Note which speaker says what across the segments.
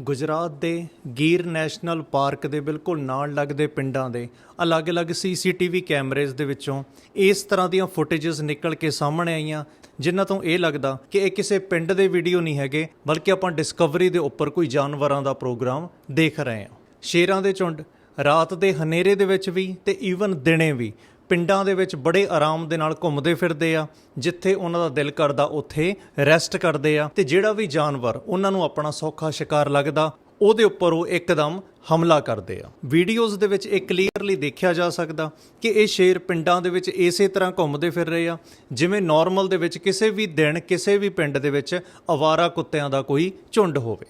Speaker 1: ਗੁਜਰਾਤ ਦੇ Gir national park ਦੇ ਬਿਲਕੁਲ ਨਾਲ ਲੱਗਦੇ ਪਿੰਡਾਂ ਦੇ ਅਲੱਗ-ਅਲੱਗ ਸੀਸੀਟੀਵੀ ਕੈਮਰੇਜ਼ ਦੇ ਵਿੱਚੋਂ ਇਸ ਤਰ੍ਹਾਂ ਦੀਆਂ ਫੁਟੇजेस ਨਿਕਲ ਕੇ ਸਾਹਮਣੇ ਆਈਆਂ, ਜਿਨ੍ਹਾਂ ਤੋਂ ਇਹ ਲੱਗਦਾ ਕਿ ਇਹ ਕਿਸੇ ਪਿੰਡ ਦੇ ਵੀਡੀਓ ਨਹੀਂ ਹੈਗੇ, ਬਲਕਿ ਆਪਾਂ ਡਿਸਕਵਰੀ ਦੇ ਉੱਪਰ ਕੋਈ ਜਾਨਵਰਾਂ ਦਾ ਪ੍ਰੋਗਰਾਮ ਦੇਖ ਰਹੇ ਹਾਂ। ਸ਼ੇਰਾਂ ਦੇ ਝੁੰਡ, ਰਾਤ ਦੇ ਹਨੇਰੇ ਦੇ ਵਿੱਚ ਵੀ ਤੇ ਈਵਨ ਦਿਨੇ ਵੀ ਪਿੰਡਾਂ ਦੇ ਵਿੱਚ ਬੜੇ ਆਰਾਮ ਦੇ ਨਾਲ ਘੁੰਮਦੇ ਫਿਰਦੇ ਆ, ਜਿੱਥੇ ਉਹਨਾਂ ਦਾ ਦਿਲ ਕਰਦਾ ਉੱਥੇ ਰੈਸਟ ਕਰਦੇ ਆ। ਤੇ ਜਿਹੜਾ ਵੀ ਜਾਨਵਰ ਉਹਨਾਂ ਨੂੰ ਆਪਣਾ ਸੌਖਾ ਸ਼ਿਕਾਰ ਲੱਗਦਾ, ਉਹਦੇ ਉੱਪਰ ਉਹ ਇੱਕਦਮ ਹਮਲਾ ਕਰਦੇ ਆ। ਵੀਡੀਓਜ਼ ਦੇ ਵਿੱਚ ਇਹ ਕਲੀਅਰਲੀ ਦੇਖਿਆ ਜਾ ਸਕਦਾ ਕਿ ਇਹ ਸ਼ੇਰ ਪਿੰਡਾਂ ਦੇ ਵਿੱਚ ਇਸੇ ਤਰ੍ਹਾਂ ਘੁੰਮਦੇ ਫਿਰ ਰਹੇ ਆ, ਜਿਵੇਂ ਨਾਰਮਲ ਦੇ ਵਿੱਚ ਕਿਸੇ ਵੀ ਦਿਨ, ਕਿਸੇ ਵੀ ਪਿੰਡ ਦੇ ਵਿੱਚ ਅਵਾਰਾ ਕੁੱਤਿਆਂ ਦਾ ਕੋਈ ਝੁੰਡ ਹੋਵੇ।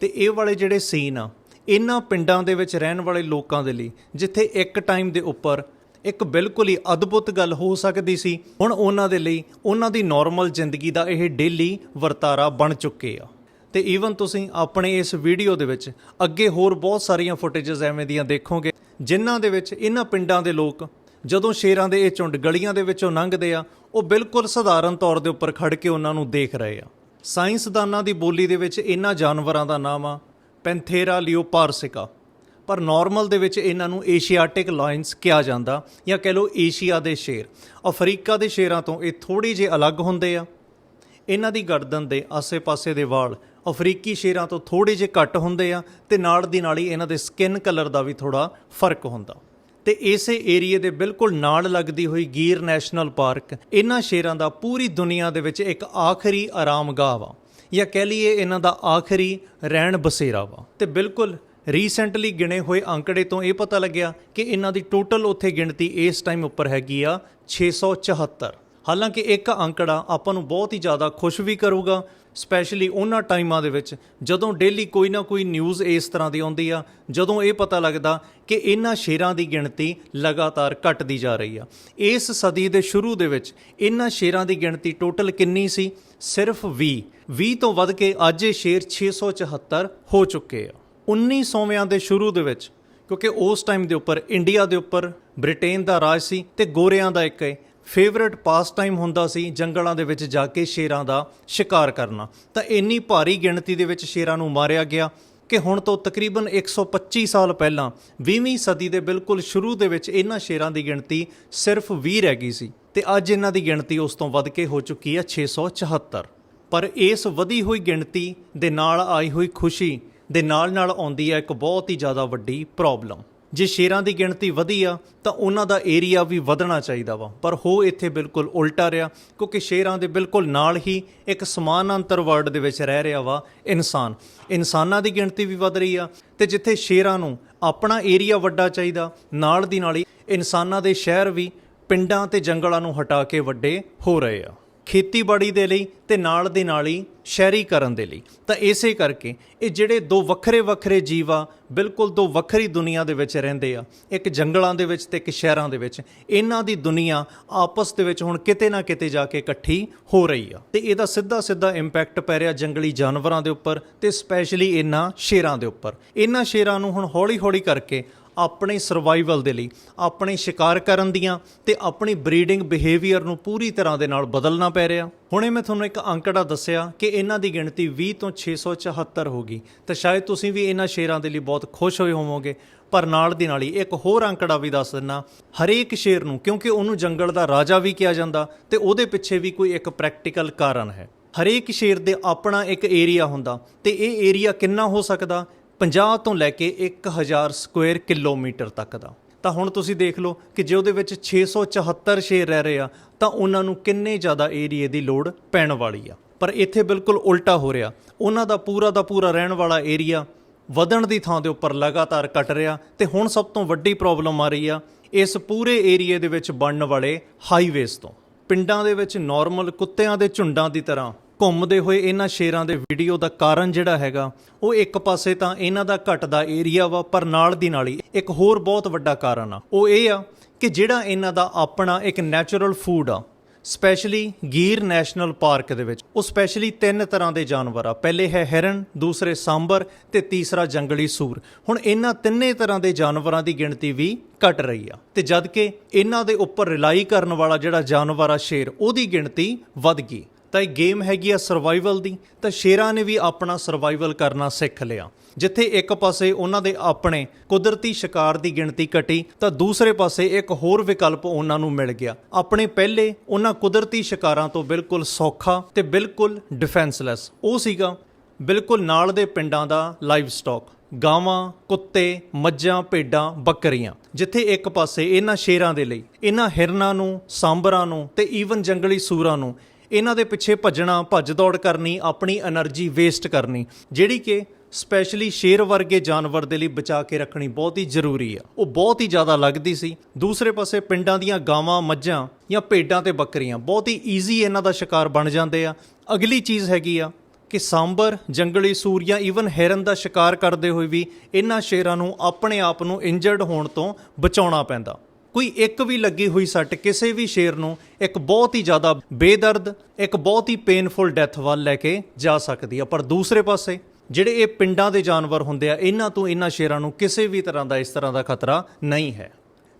Speaker 1: ਤੇ ਇਹ ਵਾਲੇ ਜਿਹੜੇ ਸੀਨ ਆ, ਇਹਨਾਂ ਪਿੰਡਾਂ ਦੇ ਵਿੱਚ ਰਹਿਣ ਵਾਲੇ ਲੋਕਾਂ ਦੇ ਲਈ, ਜਿੱਥੇ ਇੱਕ ਟਾਈਮ ਦੇ ਉੱਪਰ ਇੱਕ ਬਿਲਕੁਲ ਹੀ ਅਦਭੁਤ ਗੱਲ ਹੋ ਸਕਦੀ ਸੀ। ਹੁਣ ਉਹਨਾਂ ਦੇ ਲਈ ਉਹਨਾਂ ਦੀ ਨਾਰਮਲ ਜ਼ਿੰਦਗੀ ਦਾ ਇਹ ਡੇਲੀ ਵਰਤਾਰਾ ਬਣ ਚੁੱਕੇ ਆ। ਤੇ ਈਵਨ ਤੁਸੀਂ ਆਪਣੇ ਇਸ ਵੀਡੀਓ ਦੇ ਵਿੱਚ ਅੱਗੇ ਹੋਰ ਬਹੁਤ ਸਾਰੀਆਂ ਫੁਟੇजेस ਐਵੇਂ ਦੀਆਂ ਦੇਖੋਗੇ, ਜਿਨ੍ਹਾਂ ਦੇ ਵਿੱਚ ਇਹਨਾਂ ਪਿੰਡਾਂ ਦੇ ਲੋਕ ਜਦੋਂ ਸ਼ੇਰਾਂ ਦੇ ਇਹ ਝੁੰਡ ਗਲੀਆਂ ਦੇ ਵਿੱਚੋਂ ਲੰਘਦੇ ਆ, ਉਹ ਬਿਲਕੁਲ ਸਧਾਰਨ ਤੌਰ ਦੇ ਉੱਪਰ ਖੜ ਕੇ ਉਹਨਾਂ ਨੂੰ ਦੇਖ ਰਹੇ ਆ। ਸਾਇੰਸਦਾਨਾਂ ਦੀ ਬੋਲੀ ਦੇ ਵਿੱਚ ਇਹਨਾਂ ਜਾਨਵਰਾਂ ਦਾ ਨਾਮ ਆ, ਪੈਂਥੇਰਾ ਲਿਓਪਾਰਸਿਕਾ। ਪਰ ਨਾਰਮਲ ਦੇ ਵਿੱਚ ਇਹਨਾਂ ਨੂੰ ਏਸ਼ੀਆਟਿਕ ਲਾਇਨਸ ਕਿਹਾ ਜਾਂਦਾ ਜਾਂ ਕਹ ਲਓ ਏਸ਼ੀਆ ਦੇ ਸ਼ੇਰ। ਅਫਰੀਕਾ ਦੇ ਸ਼ੇਰਾਂ ਤੋਂ ਇਹ ਥੋੜੀ ਜਿਹੀ ਅਲੱਗ ਹੁੰਦੇ ਆ। ਇਹਨਾਂ ਦੀ ਗਰਦਨ ਦੇ ਆਸੇ-ਪਾਸੇ ਦੇ ਵਾਲ ਅਫਰੀਕੀ ਸ਼ੇਰਾਂ ਤੋਂ ਥੋੜੇ ਜਿਹੇ ਘੱਟ ਹੁੰਦੇ ਆ ਤੇ ਨਾਲ ਦੀ ਨਾਲ ਹੀ ਇਹਨਾਂ ਦੇ ਸਕਿਨ ਕਲਰ ਦਾ ਵੀ ਥੋੜਾ ਫ਼ਰਕ ਹੁੰਦਾ। ਤੇ ਇਸੇ ਏਰੀਏ ਦੇ ਬਿਲਕੁਲ ਨਾਲ ਲੱਗਦੀ ਹੋਈ ਗੀਰ ਨੈਸ਼ਨਲ ਪਾਰਕ ਇਹਨਾਂ ਸ਼ੇਰਾਂ ਦਾ ਪੂਰੀ ਦੁਨੀਆ ਦੇ ਵਿੱਚ ਇੱਕ ਆਖਰੀ ਆਰਾਮਗਾਹ ਵਾ। ਜਾਂ ਕਹਿ ਲਈਏ ਇਹਨਾਂ ਦਾ ਆਖਰੀ ਰਹਿਣ ਬਸੇਰਾ ਵਾ। ਤੇ ਬਿਲਕੁਲ ਰੀਸੈਂਟਲੀ ਗਿਣੇ ਹੋਏ ਅੰਕੜੇ ਤੋਂ ਇਹ ਪਤਾ ਲੱਗਿਆ ਕਿ ਇਹਨਾਂ ਦੀ ਟੋਟਲ ਉੱਥੇ ਗਿਣਤੀ ਇਸ ਟਾਈਮ ਉੱਪਰ ਹੈਗੀ ਆ 674 ਹਾਲਾਂਕਿ ਇੱਕ ਅੰਕੜਾ ਆਪਾਂ ਨੂੰ ਬਹੁਤ ਹੀ ਜ਼ਿਆਦਾ ਖੁਸ਼ ਵੀ ਕਰੂਗਾ ਸਪੈਸ਼ਲੀ ਉਹਨਾਂ ਟਾਈਮਾਂ ਦੇ ਵਿੱਚ ਜਦੋਂ ਡੇਲੀ ਕੋਈ ਨਾ ਕੋਈ ਨਿਊਜ਼ ਇਸ ਤਰ੍ਹਾਂ ਦੀ ਆਉਂਦੀ ਆ, ਜਦੋਂ ਇਹ ਪਤਾ ਲੱਗਦਾ ਕਿ ਇਹਨਾਂ ਸ਼ੇਰਾਂ ਦੀ ਗਿਣਤੀ ਲਗਾਤਾਰ ਘਟਦੀ ਜਾ ਰਹੀ ਆ। ਇਸ ਸਦੀ ਦੇ ਸ਼ੁਰੂ ਦੇ ਵਿੱਚ ਇਹਨਾਂ ਸ਼ੇਰਾਂ ਦੀ ਗਿਣਤੀ ਟੋਟਲ ਕਿੰਨੀ ਸੀ? ਸਿਰਫ 20 20 ਤੋਂ ਵੱਧ ਕੇ ਅੱਜ ਇਹ ਸ਼ੇਰ 674 ਹੋ ਚੁੱਕੇ ਆ। 1900ਵਿਆਂ ਦੇ ਸ਼ੁਰੂ ਦੇ ਵਿੱਚ, ਕਿਉਂਕਿ ਉਸ ਟਾਈਮ ਦੇ ਉੱਪਰ ਇੰਡੀਆ ਦੇ ਉੱਪਰ ਬ੍ਰਿਟੇਨ ਦਾ ਰਾਜ ਸੀ ਤੇ ਗੋਰਿਆਂ ਦਾ ਇੱਕ ਫੇਵਰਿਟ ਪਾਸ ਟਾਈਮ ਹੁੰਦਾ ਸੀ ਜੰਗਲਾਂ ਦੇ ਵਿੱਚ ਜਾ ਕੇ ਸ਼ੇਰਾਂ ਦਾ ਸ਼ਿਕਾਰ ਕਰਨਾ। ਤਾਂ ਇੰਨੀ ਭਾਰੀ ਗਿਣਤੀ ਦੇ ਵਿੱਚ ਸ਼ੇਰਾਂ ਨੂੰ ਮਾਰਿਆ ਗਿਆ ਕਿ ਹੁਣ ਤੋਂ ਤਕਰੀਬਨ 125 ਸਾਲ ਪਹਿਲਾਂ 20ਵੀਂ ਸਦੀ ਦੇ ਬਿਲਕੁਲ ਸ਼ੁਰੂ ਦੇ ਵਿੱਚ ਇਹਨਾਂ ਸ਼ੇਰਾਂ ਦੀ ਗਿਣਤੀ ਸਿਰਫ 20 ਰਹਿ ਗਈ ਸੀ ਤੇ ਅੱਜ ਇਹਨਾਂ ਦੀ ਗਿਣਤੀ ਉਸ ਤੋਂ ਵੱਧ ਕੇ ਹੋ ਚੁੱਕੀ ਹੈ 674 ਪਰ ਇਸ ਵਧੀ ਹੋਈ ਗਿਣਤੀ ਦੇ ਨਾਲ ਆਈ ਹੋਈ ਖੁਸ਼ੀ ਦੇ ਨਾਲ ਨਾਲ ਆਉਂਦੀ ਹੈ ਇੱਕ ਬਹੁਤ ਹੀ ਜ਼ਿਆਦਾ ਵੱਡੀ ਪ੍ਰੋਬਲਮ ਜੇ ਸ਼ੇਰਾਂ ਦੀ ਗਿਣਤੀ ਵਧੀ ਆ, ਤਾਂ ਉਹਨਾਂ ਦਾ ਏਰੀਆ ਵੀ ਵਧਣਾ ਚਾਹੀਦਾ ਵਾ। ਪਰ ਹੋ ਇੱਥੇ ਬਿਲਕੁਲ ਉਲਟਾ ਰਿਹਾ, ਕਿਉਂਕਿ ਸ਼ੇਰਾਂ ਦੇ ਬਿਲਕੁਲ ਨਾਲ ਹੀ ਇੱਕ ਸਮਾਨ ਅੰਤਰ ਵਰਲਡ ਦੇ ਵਿੱਚ ਰਹਿ ਰਿਹਾ ਵਾ ਇਨਸਾਨ। ਇਨਸਾਨਾਂ ਦੀ ਗਿਣਤੀ ਵੀ ਵਧ ਰਹੀ ਆ, ਤੇ ਜਿੱਥੇ ਸ਼ੇਰਾਂ ਨੂੰ ਆਪਣਾ ਏਰੀਆ ਵੱਡਾ ਚਾਹੀਦਾ, ਨਾਲ ਦੀ ਨਾਲ ਹੀ ਇਨਸਾਨਾਂ ਦੇ ਸ਼ਹਿਰ ਵੀ ਪਿੰਡਾਂ ਤੇ ਜੰਗਲਾਂ ਨੂੰ ਹਟਾ ਕੇ ਵੱਡੇ ਹੋ ਰਹੇ ਆ। ਖੇਤੀਬਾੜੀ ਦੇ ਲਈ ਤੇ ਨਾਲ ਦੇ ਨਾਲ ਹੀ ਸ਼ਹਿਰੀਕਰਨ ਦੇ ਲਈ। ਤਾਂ ਇਸੇ ਕਰਕੇ ਇਹ ਜਿਹੜੇ ਦੋ ਵੱਖਰੇ ਵੱਖਰੇ ਜੀਵਾ ਬਿਲਕੁਲ ਦੋ ਵੱਖਰੀ ਦੁਨੀਆ ਦੇ ਵਿੱਚ ਰਹਿੰਦੇ ਆ, ਇੱਕ ਜੰਗਲਾਂ ਦੇ ਵਿੱਚ ਤੇ ਇੱਕ ਸ਼ਹਿਰਾਂ ਦੇ ਵਿੱਚ, ਇਹਨਾਂ ਦੀ ਦੁਨੀਆ ਆਪਸ ਦੇ ਵਿੱਚ ਹੁਣ ਕਿਤੇ ਨਾ ਕਿਤੇ ਜਾ ਕੇ ਇਕੱਠੀ ਹੋ ਰਹੀ ਆ। ਤੇ ਇਹਦਾ ਸਿੱਧਾ ਸਿੱਧਾ ਇੰਪੈਕਟ ਪੈ ਰਿਹਾ ਜੰਗਲੀ ਜਾਨਵਰਾਂ ਦੇ ਉੱਪਰ ਤੇ ਸਪੈਸ਼ਲੀ ਇਹਨਾਂ ਸ਼ੇਰਾਂ ਦੇ ਉੱਪਰ। ਇਹਨਾਂ ਸ਼ੇਰਾਂ ਨੂੰ ਹੁਣ ਹੌਲੀ ਹੌਲੀ ਕਰਕੇ ਆਪਣੇ ਸਰਵਾਈਵਲ ਦੇ ਲਈ, ਆਪਣੇ ਸ਼ਿਕਾਰ ਕਰਨ ਦੀਆਂ ਤੇ ਆਪਣੀ ਬਰੀਡਿੰਗ ਬਿਹੇਵੀਅਰ ਨੂੰ ਪੂਰੀ ਤਰ੍ਹਾਂ ਦੇ ਨਾਲ ਬਦਲਣਾ ਪੈ ਰਿਹਾ। ਹੁਣੇ ਮੈਂ ਤੁਹਾਨੂੰ ਇੱਕ ਅੰਕੜਾ ਦੱਸਿਆ ਕਿ ਇਹਨਾਂ ਦੀ ਗਿਣਤੀ 20 ਤੋਂ 674 ਹੋ ਗਈ। ਤਾਂ ਸ਼ਾਇਦ ਤੁਸੀਂ ਵੀ ਇਹਨਾਂ ਸ਼ੇਰਾਂ ਦੇ ਲਈ ਬਹੁਤ ਖੁਸ਼ ਹੋਏ ਹੋਵੋਗੇ। ਪਰ ਨਾਲ ਦੀ ਨਾਲ ਹੀ ਇੱਕ ਹੋਰ ਅੰਕੜਾ ਵੀ ਦੱਸ ਦਿੰਨਾ ਹਰੇਕ ਸ਼ੇਰ ਨੂੰ, ਕਿਉਂਕਿ ਉਹਨੂੰ ਜੰਗਲ ਦਾ ਰਾਜਾ ਵੀ ਕਿਹਾ ਜਾਂਦਾ ਤੇ ਉਹਦੇ ਪਿੱਛੇ ਵੀ ਕੋਈ ਇੱਕ ਪ੍ਰੈਕਟੀਕਲ ਕਾਰਨ ਹੈ। ਹਰੇਕ ਸ਼ੇਰ ਦੇ ਆਪਣਾ ਇੱਕ ਏਰੀਆ ਹੁੰਦਾ ਤੇ ਇਹ ਏਰੀਆ ਕਿੰਨਾ ਹੋ ਸਕਦਾ? 50 ਤੋਂ ਲੈ ਕੇ 1000 ਸਕੁਅਰ ਕਿਲੋਮੀਟਰ ਤੱਕ ਦਾ। ਤਾਂ ਹੁਣ ਤੁਸੀਂ ਦੇਖ ਲਓ ਕਿ ਜੇ ਉਹਦੇ ਵਿੱਚ 674 ਸ਼ੇਰ ਰਹਿ ਰਹੇ ਆ, ਤਾਂ ਉਹਨਾਂ ਨੂੰ ਕਿੰਨੇ ਜ਼ਿਆਦਾ ਏਰੀਏ ਦੀ ਲੋੜ ਪੈਣ ਵਾਲੀ ਆ। ਪਰ ਇੱਥੇ ਬਿਲਕੁਲ ਉਲਟਾ ਹੋ ਰਿਹਾ। ਉਹਨਾਂ ਦਾ ਪੂਰਾ ਦਾ ਪੂਰਾ ਰਹਿਣ ਵਾਲਾ ਏਰੀਆ ਵਧਣ ਦੀ ਥਾਂ ਦੇ ਉੱਪਰ ਲਗਾਤਾਰ ਘਟ ਰਿਹਾ ਤੇ ਹੁਣ ਸਭ ਤੋਂ ਵੱਡੀ ਪ੍ਰੋਬਲਮ ਆ ਰਹੀ ਆ, ਇਸ ਪੂਰੇ ਏਰੀਏ ਦੇ ਵਿੱਚ ਬਣਨ ਵਾਲੇ ਹਾਈਵੇਜ਼ ਤੋਂ। ਪਿੰਡਾਂ ਦੇ ਵਿੱਚ ਨਾਰਮਲ ਕੁੱਤਿਆਂ ਦੇ ਝੁੰਡਾਂ ਦੀ ਤਰ੍ਹਾਂ ਘੁੰਮਦੇ ਹੋਏ ਇਹਨਾਂ ਸ਼ੇਰਾਂ ਦੇ ਵੀਡੀਓ ਦਾ ਕਾਰਨ ਜਿਹੜਾ ਹੈਗਾ, ਉਹ ਇੱਕ ਪਾਸੇ ਤਾਂ ਇਹਨਾਂ ਦਾ ਘਟਦਾ ਏਰੀਆ ਵਾ, ਪਰ ਨਾਲ ਦੀ ਨਾਲ ਹੀ ਇੱਕ ਹੋਰ ਬਹੁਤ ਵੱਡਾ ਕਾਰਨ ਆ। ਉਹ ਇਹ ਆ ਕਿ ਜਿਹੜਾ ਇਹਨਾਂ ਦਾ ਆਪਣਾ ਇੱਕ ਨੈਚੁਰਲ ਫੂਡ ਆ ਸਪੈਸ਼ਲੀ ਗੀਰ ਨੈਸ਼ਨਲ ਪਾਰਕ ਦੇ ਵਿੱਚ, ਉਹ ਸਪੈਸ਼ਲੀ ਤਿੰਨ ਤਰ੍ਹਾਂ ਦੇ ਜਾਨਵਰ ਆ। ਪਹਿਲੇ ਹੈ ਹਿਰਨ, ਦੂਸਰੇ ਸਾਂਬਰ ਤੇ ਤੀਸਰਾ ਜੰਗਲੀ ਸੂਰ। ਹੁਣ ਇਹਨਾਂ ਤਿੰਨੇ ਤਰ੍ਹਾਂ ਦੇ ਜਾਨਵਰਾਂ ਦੀ ਗਿਣਤੀ ਵੀ ਘਟ ਰਹੀ ਆ। ਤੇ ਜਦ ਕਿ ਇਹਨਾਂ ਦੇ ਉੱਪਰ ਰਿਲਾਈ ਕਰਨ ਵਾਲਾ ਜਿਹੜਾ ਜਾਨਵਰ ਆ ਸ਼ੇਰ, ਉਹਦੀ ਗਿਣਤੀ ਵੱਧ ਗਈ। ਤਾਂ ਇਹ ਗੇਮ ਹੈਗੀ ਆ ਸਰਵਾਈਵਲ ਦੀ, ਤਾਂ ਸ਼ੇਰਾਂ ਨੇ ਵੀ ਆਪਣਾ ਸਰਵਾਈਵਲ ਕਰਨਾ ਸਿੱਖ ਲਿਆ। ਜਿੱਥੇ ਇੱਕ ਪਾਸੇ ਉਹਨਾਂ ਦੇ ਆਪਣੇ ਕੁਦਰਤੀ ਸ਼ਿਕਾਰ ਦੀ ਗਿਣਤੀ ਘਟੀ, ਤਾਂ ਦੂਸਰੇ ਪਾਸੇ ਇੱਕ ਹੋਰ ਵਿਕਲਪ ਉਹਨਾਂ ਨੂੰ ਮਿਲ ਗਿਆ। ਆਪਣੇ ਪਹਿਲੇ ਉਹਨਾਂ ਕੁਦਰਤੀ ਸ਼ਿਕਾਰਾਂ ਤੋਂ ਬਿਲਕੁਲ ਸੌਖਾ ਤੇ ਬਿਲਕੁਲ ਡਿਫੈਂਸਲੈਸ ਉਹ ਸੀਗਾ ਬਿਲਕੁਲ ਨਾਲ ਦੇ ਪਿੰਡਾਂ ਦਾ ਲਾਈਵ ਸਟਾਕ ਗਾਵਾਂ, ਕੁੱਤੇ, ਮੱਝਾਂ, ਭੇਡਾਂ, ਬੱਕਰੀਆਂ। ਜਿੱਥੇ ਇੱਕ ਪਾਸੇ ਇਹਨਾਂ ਸ਼ੇਰਾਂ ਦੇ ਲਈ, ਇਹਨਾਂ ਹਿਰਨਾਂ ਨੂੰ, ਸਾਂਬਰਾਂ ਨੂੰ ਤੇ ਈਵਨ ਜੰਗਲੀ ਸੂਰਾਂ ਨੂੰ ਇਹਨਾਂ ਦੇ ਪਿੱਛੇ ਭੱਜਣਾ, ਭੱਜ ਦੌੜ ਕਰਨੀ, ਆਪਣੀ એનર્ਜੀ ਵੇਸਟ ਕਰਨੀ, ਜਿਹੜੀ ਕਿ ਸਪੈਸ਼ਲੀ ਸ਼ੇਰ ਵਰਗੇ ਜਾਨਵਰ ਦੇ ਲਈ ਬਚਾ ਕੇ ਰੱਖਣੀ ਬਹੁਤ ਹੀ ਜ਼ਰੂਰੀ ਆ। ਉਹ ਬਹੁਤ ਹੀ ਜ਼ਿਆਦਾ ਲੱਗਦੀ ਸੀ। ਦੂਸਰੇ ਪਾਸੇ ਪਿੰਡਾਂ ਦੀਆਂ ਗਾਵਾਂ, ਮੱਝਾਂ ਜਾਂ ਭੇਡਾਂ ਤੇ ਬੱਕਰੀਆਂ, ਬਹੁਤ ਹੀ ਈਜ਼ੀ ਇਹਨਾਂ ਦਾ ਸ਼ਿਕਾਰ ਬਣ ਜਾਂਦੇ ਆ। ਅਗਲੀ ਚੀਜ਼ ਹੈਗੀ ਆ ਕਿ ਸਾਂਬਰ, ਜੰਗਲੀ ਸੂਰ ਜਾਂ ਈਵਨ ਹਿਰਨ ਦਾ ਸ਼ਿਕਾਰ ਕਰਦੇ ਹੋਏ ਵੀ ਇਹਨਾਂ ਸ਼ੇਰਾਂ ਨੂੰ ਆਪਣੇ ਆਪ ਨੂੰ ਇੰਜਰਡ ਹੋਣ ਤੋਂ ਬਚਾਉਣਾ ਪੈਂਦਾ। ਕੋਈ ਇੱਕ ਵੀ ਲੱਗੀ ਹੋਈ ਸੱਟ ਕਿਸੇ ਵੀ ਸ਼ੇਰ ਨੂੰ ਇੱਕ ਬਹੁਤ ਹੀ ਜ਼ਿਆਦਾ ਬੇਦਰਦ, ਇੱਕ ਬਹੁਤ ਹੀ ਪੇਨਫੁਲ ਡੈਥ ਵੱਲ ਲੈ ਕੇ ਜਾ ਸਕਦੀ ਆ। ਪਰ ਦੂਸਰੇ ਪਾਸੇ, ਜਿਹੜੇ ਇਹ ਪਿੰਡਾਂ ਦੇ ਜਾਨਵਰ ਹੁੰਦੇ ਆ, ਇਹਨਾਂ ਤੋਂ ਇਹਨਾਂ ਸ਼ੇਰਾਂ ਨੂੰ ਕਿਸੇ ਵੀ ਤਰ੍ਹਾਂ ਦਾ ਇਸ ਤਰ੍ਹਾਂ ਦਾ ਖਤਰਾ ਨਹੀਂ ਹੈ।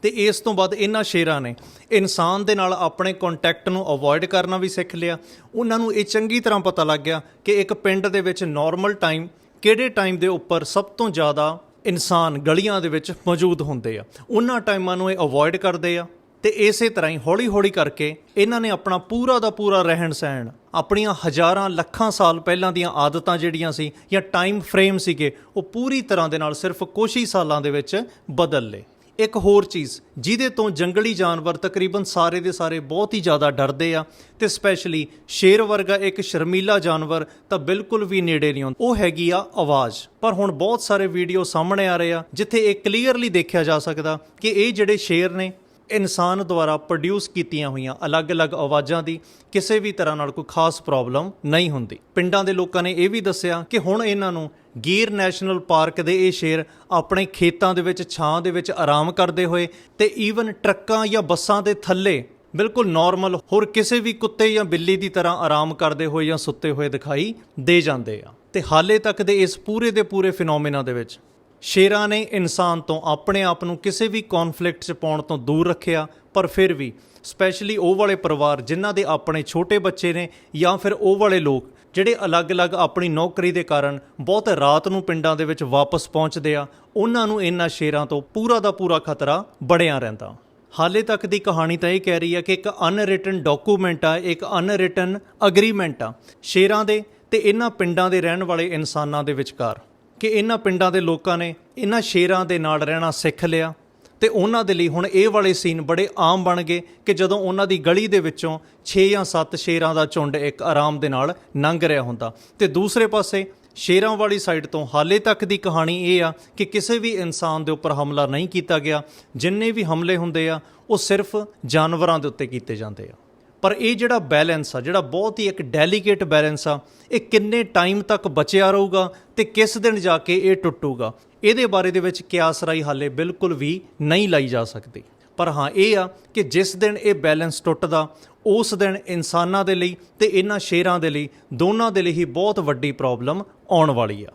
Speaker 1: ਤੇ ਇਸ ਤੋਂ ਬਾਅਦ ਇਹਨਾਂ ਸ਼ੇਰਾਂ ਨੇ ਇਨਸਾਨ ਦੇ ਨਾਲ ਆਪਣੇ ਕੰਟੈਕਟ ਨੂੰ ਅਵੋਇਡ ਕਰਨਾ ਵੀ ਸਿੱਖ ਲਿਆ। ਉਹਨਾਂ ਨੂੰ ਇਹ ਚੰਗੀ ਤਰ੍ਹਾਂ ਪਤਾ ਲੱਗ ਗਿਆ ਕਿ ਇੱਕ ਪਿੰਡ ਦੇ ਵਿੱਚ ਨਾਰਮਲ ਟਾਈਮ ਕਿਹੜੇ ਟਾਈਮ ਦੇ ਉੱਪਰ ਸਭ ਤੋਂ ਜ਼ਿਆਦਾ ਇਨਸਾਨ ਗਲੀਆਂ ਦੇ ਵਿੱਚ ਮੌਜੂਦ ਹੁੰਦੇ ਆ। ਉਹਨਾਂ ਟਾਈਮਾਂ ਨੂੰ ਇਹ ਅਵੋਇਡ ਕਰਦੇ ਆ ਤੇ ਇਸੇ ਤਰ੍ਹਾਂ ਹੀ ਹੌਲੀ-ਹੌਲੀ ਕਰਕੇ ਇਹਨਾਂ ਨੇ ਆਪਣਾ ਪੂਰਾ ਦਾ ਪੂਰਾ ਰਹਿਣ ਸਹਿਣ, ਆਪਣੀਆਂ ਹਜ਼ਾਰਾਂ, ਲੱਖਾਂ ਸਾਲ ਪਹਿਲਾਂ ਦੀਆਂ ਆਦਤਾਂ ਜਿਹੜੀਆਂ ਸੀ ਜਾਂ ਟਾਈਮ ਫਰੇਮ ਸੀਗੇ, ਉਹ ਪੂਰੀ ਤਰ੍ਹਾਂ ਦੇ ਨਾਲ ਸਿਰਫ ਕੁਝ ਹੀ ਸਾਲਾਂ ਦੇ ਵਿੱਚ ਬਦਲ ਲਏ। ਇੱਕ ਹੋਰ ਚੀਜ਼, ਜਿਹਦੇ ਤੋਂ ਜੰਗਲੀ ਜਾਨਵਰ ਤਕਰੀਬਨ ਸਾਰੇ ਦੇ ਸਾਰੇ ਬਹੁਤ ਹੀ ਜ਼ਿਆਦਾ ਡਰਦੇ ਆ ਤੇ ਸਪੈਸ਼ਲੀ ਸ਼ੇਰ ਵਰਗਾ ਇੱਕ ਸ਼ਰਮੀਲਾ ਜਾਨਵਰ ਤਾਂ ਬਿਲਕੁਲ ਵੀ ਨੇੜੇ ਨਹੀਂ ਆਉਂਦਾ। ਉਹ ਹੈਗੀ ਆ ਆਵਾਜ਼। ਪਰ ਹੁਣ ਬਹੁਤ ਸਾਰੇ ਵੀਡੀਓ ਸਾਹਮਣੇ ਆ ਰਹੇ ਆ, ਜਿੱਥੇ ਇਹ ਕਲੀਅਰਲੀ ਦੇਖਿਆ ਜਾ ਸਕਦਾ ਕਿ ਇਹ ਜਿਹੜੇ ਸ਼ੇਰ ਨੇ ਇਨਸਾਨ ਦੁਆਰਾ ਪ੍ਰੋਡਿਊਸ ਕੀਤੀਆਂ ਹੋਈਆਂ ਅਲੱਗ-ਅਲੱਗ ਆਵਾਜ਼ਾਂ ਦੀ ਕਿਸੇ ਵੀ ਤਰ੍ਹਾਂ ਨਾਲ ਕੋਈ ਖਾਸ ਪ੍ਰੋਬਲਮ ਨਹੀਂ ਹੁੰਦੀ। ਪਿੰਡਾਂ ਦੇ ਲੋਕਾਂ ਨੇ ਇਹ ਵੀ ਦੱਸਿਆ ਕਿ ਹੁਣ ਇਹਨਾਂ ਨੂੰ ਗੀਰ ਨੈਸ਼ਨਲ ਪਾਰਕ ਦੇ ਇਹ ਸ਼ੇਰ ਆਪਣੇ ਖੇਤਾਂ ਦੇ ਵਿੱਚ, ਛਾਂ ਦੇ ਵਿੱਚ ਆਰਾਮ ਕਰਦੇ ਹੋਏ ਤੇ ਈਵਨ ਟਰੱਕਾਂ ਜਾਂ ਬੱਸਾਂ ਦੇ ਥੱਲੇ ਬਿਲਕੁਲ ਨਾਰਮਲ ਹੋਰ ਕਿਸੇ ਵੀ ਕੁੱਤੇ ਜਾਂ ਬਿੱਲੀ ਦੀ ਤਰ੍ਹਾਂ ਆਰਾਮ ਕਰਦੇ ਹੋਏ ਜਾਂ ਸੁੱਤੇ ਹੋਏ ਦਿਖਾਈ ਦੇ ਜਾਂਦੇ ਆ। ਤੇ ਹਾਲੇ ਤੱਕ ਦੇ ਇਸ ਪੂਰੇ ਦੇ ਪੂਰੇ ਫਿਨੋਮੇਨਾ ਦੇ ਵਿੱਚ ਸ਼ੇਰਾਂ ਨੇ ਇਨਸਾਨ ਤੋਂ ਆਪਣੇ ਆਪ ਨੂੰ ਕਿਸੇ ਵੀ ਕਨਫਲਿਕਟ 'ਚ ਪਾਉਣ ਤੋਂ ਦੂਰ ਰੱਖਿਆ, ਪਰ ਫਿਰ ਵੀ ਸਪੈਸ਼ਲੀ ਉਹ ਵਾਲੇ ਪਰਿਵਾਰ ਜਿਨ੍ਹਾਂ ਦੇ ਆਪਣੇ ਛੋਟੇ ਬੱਚੇ ਨੇ ਜਾਂ ਫਿਰ ਉਹ ਵਾਲੇ ਲੋਕ, ਜਿਹੜੇ ਅਲੱਗ-ਅਲੱਗ ਆਪਣੀ ਨੌਕਰੀ ਦੇ ਕਾਰਨ ਬਹੁਤ ਰਾਤ ਨੂੰ ਪਿੰਡਾਂ ਦੇ ਵਿੱਚ ਵਾਪਸ ਪਹੁੰਚਦੇ ਆ, ਉਹਨਾਂ ਨੂੰ ਇਹਨਾਂ ਸ਼ੇਰਾਂ ਤੋਂ ਪੂਰਾ ਦਾ ਪੂਰਾ ਖਤਰਾ ਬੜਿਆ ਰਹਿੰਦਾ। ਹਾਲੇ ਤੱਕ ਦੀ ਕਹਾਣੀ ਤਾਂ ਇਹ ਕਹਿ ਰਹੀ ਹੈ ਕਿ ਇੱਕ ਅਨਰਿਟਨ ਡਾਕੂਮੈਂਟ ਆ, ਇੱਕ ਅਨਰਿਟਨ ਅਗਰੀਮੈਂਟ ਆ, ਸ਼ੇਰਾਂ ਦੇ ਤੇ ਇਹਨਾਂ ਪਿੰਡਾਂ ਦੇ ਰਹਿਣ ਵਾਲੇ ਇਨਸਾਨਾਂ ਦੇ ਵਿਚਕਾਰ। ਕਿ ਇਹਨਾਂ ਪਿੰਡਾਂ ਦੇ ਲੋਕਾਂ ਨੇ ਇਹਨਾਂ ਸ਼ੇਰਾਂ ਦੇ ਨਾਲ ਰਹਿਣਾ ਸਿੱਖ ਲਿਆ ਤੇ ਉਹਨਾਂ ਦੇ ਲਈ ਹੁਣ ਇਹ ਵਾਲੇ ਸੀਨ ਬੜੇ ਆਮ ਬਣ ਗਏ ਕਿ ਜਦੋਂ ਉਹਨਾਂ ਦੀ ਗਲੀ ਦੇ ਵਿੱਚੋਂ 6 ਜਾਂ 7 ਸ਼ੇਰਾਂ ਦਾ ਝੁੰਡ ਇੱਕ ਆਰਾਮ ਦੇ ਨਾਲ ਲੰਘ ਰਿਹਾ ਹੁੰਦਾ। ਤੇ ਦੂਸਰੇ ਪਾਸੇ ਸ਼ੇਰਾਂ ਵਾਲੀ ਸਾਈਡ ਤੋਂ ਹਾਲੇ ਤੱਕ ਦੀ ਕਹਾਣੀ ਇਹ ਆ ਕਿ ਕਿਸੇ ਵੀ ਇਨਸਾਨ ਦੇ ਉੱਪਰ ਹਮਲਾ ਨਹੀਂ ਕੀਤਾ ਗਿਆ। ਜਿੰਨੇ ਵੀ ਹਮਲੇ ਹੁੰਦੇ ਆ, ਉਹ ਸਿਰਫ ਜਾਨਵਰਾਂ ਦੇ ਉੱਤੇ ਕੀਤੇ ਜਾਂਦੇ ਆ। ਪਰ ਇਹ ਜਿਹੜਾ ਬੈਲੈਂਸ ਆ, ਜਿਹੜਾ ਬਹੁਤ ਹੀ ਇੱਕ ਡੈਲੀਕੇਟ ਬੈਲੈਂਸ ਆ, ਇਹ ਕਿੰਨੇ ਟਾਈਮ ਤੱਕ ਬਚਿਆ ਰਹੂਗਾ ਤੇ ਕਿਸ ਦਿਨ ਜਾ ਕੇ ਇਹ ਟੁੱਟੂਗਾ, ਇਹਦੇ ਬਾਰੇ ਦੇ ਵਿੱਚ ਕਿਆਸਰਾਈ ਹਾਲੇ ਬਿਲਕੁਲ ਵੀ ਨਹੀਂ ਲਾਈ ਜਾ ਸਕਦੀ। ਪਰ ਹਾਂ, ਇਹ ਆ ਕਿ ਜਿਸ ਦਿਨ ਇਹ ਬੈਲੈਂਸ ਟੁੱਟਦਾ, ਉਸ ਦਿਨ ਇਨਸਾਨਾਂ ਦੇ ਲਈ ਤੇ ਇਹਨਾਂ ਸ਼ੇਰਾਂ ਦੇ ਲਈ ਦੋਨਾਂ ਦੇ ਲਈ ਹੀ ਬਹੁਤ ਵੱਡੀ ਪ੍ਰੋਬਲਮ ਆਉਣ ਵਾਲੀ ਆ।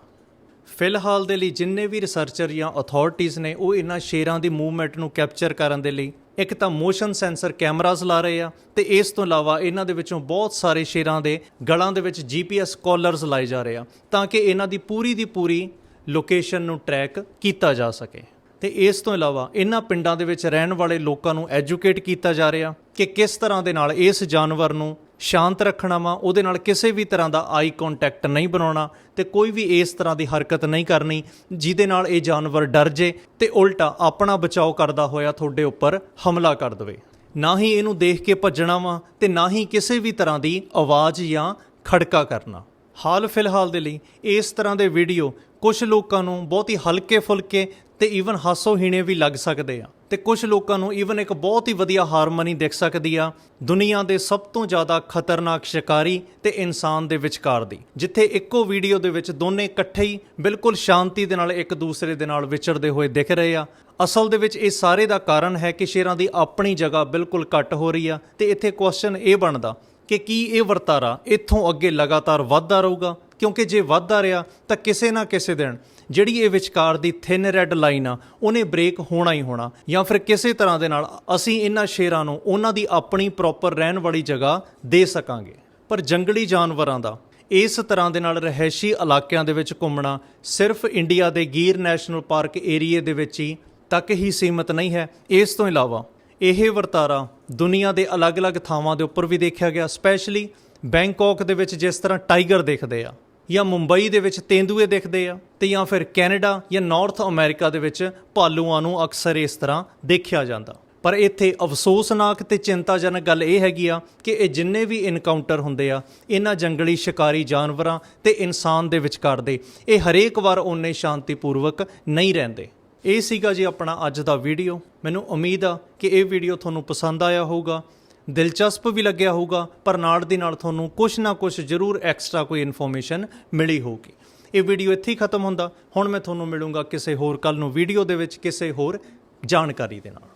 Speaker 1: ਫਿਲਹਾਲ ਦੇ ਲਈ ਜਿੰਨੇ ਵੀ ਰਿਸਰਚਰ ਜਾਂ ਅਥਾਰਟੀਆਂ ਨੇ, ਉਹ ਇਹਨਾਂ ਸ਼ੇਰਾਂ ਦੀ ਮੂਵਮੈਂਟ ਨੂੰ ਕੈਪਚਰ ਕਰਨ ਦੇ ਲਈ ਇੱਕ ਤਾਂ ਮੋਸ਼ਨ ਸੈਂਸਰ ਕੈਮਰਾਜ਼ ਲਾ ਰਹੇ ਆ ਤੇ ਇਸ ਤੋਂ ਇਲਾਵਾ ਇਹਨਾਂ ਦੇ ਵਿੱਚੋਂ ਬਹੁਤ ਸਾਰੇ ਸ਼ੇਰਾਂ ਦੇ ਗਲਾਂ ਦੇ ਵਿੱਚ ਜੀਪੀਐਸ ਕਾਲਰਸ ਲਾਏ ਜਾ ਰਹੇ ਆ ਤਾਂ ਕਿ ਇਹਨਾਂ ਦੀ ਪੂਰੀ ਦੀ ਪੂਰੀ ਲੋਕੇਸ਼ਨ ਨੂੰ ਟਰੈਕ ਕੀਤਾ ਜਾ ਸਕੇ। ਤੇ ਇਸ ਤੋਂ ਇਲਾਵਾ ਇਹਨਾਂ ਪਿੰਡਾਂ ਦੇ ਵਿੱਚ ਰਹਿਣ ਵਾਲੇ ਲੋਕਾਂ ਨੂੰ ਐਜੂਕੇਟ ਕੀਤਾ ਜਾ ਰਿਹਾ ਕਿ ਕਿਸ ਤਰ੍ਹਾਂ ਦੇ ਨਾਲ ਇਸ ਜਾਨਵਰ ਨੂੰ ਸ਼ਾਂਤ ਰੱਖਣਾ ਵਾ, ਉਹਦੇ ਨਾਲ ਕਿਸੇ ਵੀ ਤਰ੍ਹਾਂ ਦਾ ਆਈ ਕੰਟੈਕਟ ਨਹੀਂ ਬਣਾਉਣਾ ਤੇ ਕੋਈ ਵੀ ਇਸ ਤਰ੍ਹਾਂ ਦੀ ਹਰਕਤ ਨਹੀਂ ਕਰਨੀ, ਜਿਹਦੇ ਨਾਲ ਇਹ ਜਾਨਵਰ ਡਰ ਜੇ ਤੇ ਉਲਟਾ ਆਪਣਾ ਬਚਾਓ ਕਰਦਾ ਹੋਇਆ ਤੁਹਾਡੇ ਉੱਪਰ ਹਮਲਾ ਕਰ ਦੇਵੇ। ਨਾ ਹੀ ਇਹਨੂੰ ਦੇਖ ਕੇ ਭੱਜਣਾ ਵਾ ਤੇ ਨਾ ਹੀ ਕਿਸੇ ਵੀ ਤਰ੍ਹਾਂ ਦੀ ਆਵਾਜ਼ ਜਾਂ ਖੜਕਾ ਕਰਨਾ। ਹਾਲ ਫਿਲਹਾਲ ਦੇ ਲਈ ਇਸ ਤਰ੍ਹਾਂ ਦੇ ਵੀਡੀਓ ਕੁਝ ਲੋਕਾਂ ਨੂੰ ਬਹੁਤ ਹੀ ਹਲਕੇ ਫੁਲਕੇ ਤੇ ਈਵਨ ਹਾਸੋਹੀਣੇ ਵੀ ਲੱਗ ਸਕਦੇ ਆ। ਤੇ ਕੁਝ ਲੋਕਾਂ ਨੂੰ ਈਵਨ ਇੱਕ ਬਹੁਤ ਹੀ ਵਧੀਆ ਹਾਰਮਨੀ ਦਿਖ ਸਕਦੀ ਆ, ਦੁਨੀਆ ਦੇ ਸਭ ਤੋਂ ਜ਼ਿਆਦਾ ਖਤਰਨਾਕ ਸ਼ਿਕਾਰੀ ਤੇ ਇਨਸਾਨ ਦੇ ਵਿਚਕਾਰ ਦੀ। ਜਿੱਥੇ ਇੱਕੋ ਵੀਡੀਓ ਦੇ ਵਿੱਚ ਦੋਨੇ ਇਕੱਠੇ ਹੀ ਬਿਲਕੁਲ ਸ਼ਾਂਤੀ ਦੇ ਨਾਲ ਇੱਕ ਦੂਸਰੇ ਦੇ ਨਾਲ ਵਿਚਰਦੇ ਹੋਏ ਦਿਖ ਰਹੇ ਆ। ਅਸਲ ਦੇ ਵਿੱਚ ਇਹ ਸਾਰੇ ਦਾ ਕਾਰਨ ਹੈ ਕਿ ਸ਼ੇਰਾਂ ਦੀ ਆਪਣੀ ਜਗ੍ਹਾ ਬਿਲਕੁਲ ਘੱਟ ਹੋ ਰਹੀ ਆ ਤੇ ਇੱਥੇ ਕੁਐਸਚਨ ਇਹ ਬਣਦਾ ਕਿ ਕੀ ਇਹ ਵਰਤਾਰਾ ਇੱਥੋਂ ਅੱਗੇ ਲਗਾਤਾਰ ਵੱਧਦਾ ਰਹੂਗਾ? ਕਿਉਂਕਿ ਜੇ ਵੱਧਦਾ ਰਿਹਾ ਤਾਂ ਕਿਸੇ ਨਾ ਕਿਸੇ ਦਿਨ ਜਿਹੜੀ ਇਹ ਵਿਚਕਾਰ ਦੀ ਥਿਨ ਰੈੱਡ ਲਾਈਨ ਆ, ਉਹਨੇ ਬ੍ਰੇਕ ਹੋਣਾ ਹੀ ਹੋਣਾ। ਜਾਂ ਫਿਰ ਕਿਸੇ ਤਰ੍ਹਾਂ ਦੇ ਨਾਲ ਅਸੀਂ ਇਹਨਾਂ ਸ਼ੇਰਾਂ ਨੂੰ ਉਹਨਾਂ ਦੀ ਆਪਣੀ ਪ੍ਰੋਪਰ ਰਹਿਣ ਵਾਲੀ ਜਗ੍ਹਾ ਦੇ ਸਕਾਂਗੇ। ਪਰ ਜੰਗਲੀ ਜਾਨਵਰਾਂ ਦਾ ਇਸ ਤਰ੍ਹਾਂ ਦੇ ਨਾਲ ਰਹਿਸ਼ੀ ਇਲਾਕਿਆਂ ਦੇ ਵਿੱਚ ਘੁੰਮਣਾ ਸਿਰਫ ਇੰਡੀਆ ਦੇ ਗੀਰ ਨੈਸ਼ਨਲ ਪਾਰਕ ਏਰੀਏ ਦੇ ਵਿੱਚ ਹੀ ਤੱਕ ਹੀ ਸੀਮਤ ਨਹੀਂ ਹੈ। ਇਸ ਤੋਂ ਇਲਾਵਾ ਇਹ ਵਰਤਾਰਾ ਦੁਨੀਆ ਦੇ ਅਲੱਗ-ਅਲੱਗ ਥਾਵਾਂ ਦੇ ਉੱਪਰ ਵੀ ਦੇਖਿਆ ਗਿਆ, ਸਪੈਸ਼ਲੀ ਬੈਂਕਾਕ ਦੇ ਵਿੱਚ ਜਿਸ ਤਰ੍ਹਾਂ ਟਾਈਗਰ ਦੇਖਦੇ ਆ, ਜਾਂ ਮੁੰਬਈ ਦੇ ਵਿੱਚ ਤੇਂਦੂਏ ਦੇਖਦੇ ਆ, ਤੇ ਜਾਂ ਫਿਰ ਕੈਨੇਡਾ ਜਾਂ ਨਾਰਥ ਅਮਰੀਕਾ ਦੇ ਵਿੱਚ ਭਾਲੂਆਂ ਨੂੰ ਅਕਸਰ ਇਸ ਤਰ੍ਹਾਂ ਦੇਖਿਆ ਜਾਂਦਾ। ਪਰ ਇੱਥੇ ਅਫਸੋਸਨਾਕ ਤੇ ਚਿੰਤਾਜਨਕ ਗੱਲ ਇਹ ਹੈਗੀ ਆ ਕਿ ਇਹ ਜਿੰਨੇ ਵੀ ਇਨਕਾਊਂਟਰ ਹੁੰਦੇ ਆ, ਇਹਨਾਂ ਜੰਗਲੀ ਸ਼ਿਕਾਰੀ ਜਾਨਵਰਾਂ ਤੇ ਇਨਸਾਨ ਦੇ ਵਿਚਕਾਰ ਦੇ, ਇਹ ਹਰੇਕ ਵਾਰ ਓਨੇ ਸ਼ਾਂਤੀਪੂਰਵਕ ਨਹੀਂ ਰਹਿੰਦੇ। ਇਹ ਸੀਗਾ ਜੀ ਆਪਣਾ ਅੱਜ ਦਾ ਵੀਡੀਓ। ਮੈਨੂੰ ਉਮੀਦ ਆ ਕਿ ਇਹ ਵੀਡੀਓ ਤੁਹਾਨੂੰ ਪਸੰਦ ਆਇਆ ਹੋਊਗਾ। ਦਿਲਚਸਪ ਵੀ ਲੱਗਿਆ ਹੋਊਗਾ, ਪਰ ਨਾਲ ਦੀ ਨਾਲ ਤੁਹਾਨੂੰ ਕੁਝ ਨਾ ਕੁਝ ਜ਼ਰੂਰ ਐਕਸਟਰਾ ਕੋਈ ਇਨਫੋਰਮੇਸ਼ਨ ਮਿਲੀ ਹੋਊਗੀ। ਇਹ ਵੀਡੀਓ ਇੱਥੇ ਹੀ ਖਤਮ ਹੁੰਦਾ। ਹੁਣ ਮੈਂ ਤੁਹਾਨੂੰ ਮਿਲੂੰਗਾ ਕਿਸੇ ਹੋਰ ਕੱਲ ਨੂੰ ਵੀਡੀਓ ਦੇ ਵਿੱਚ ਕਿਸੇ ਹੋਰ ਜਾਣਕਾਰੀ ਦੇ ਨਾਲ।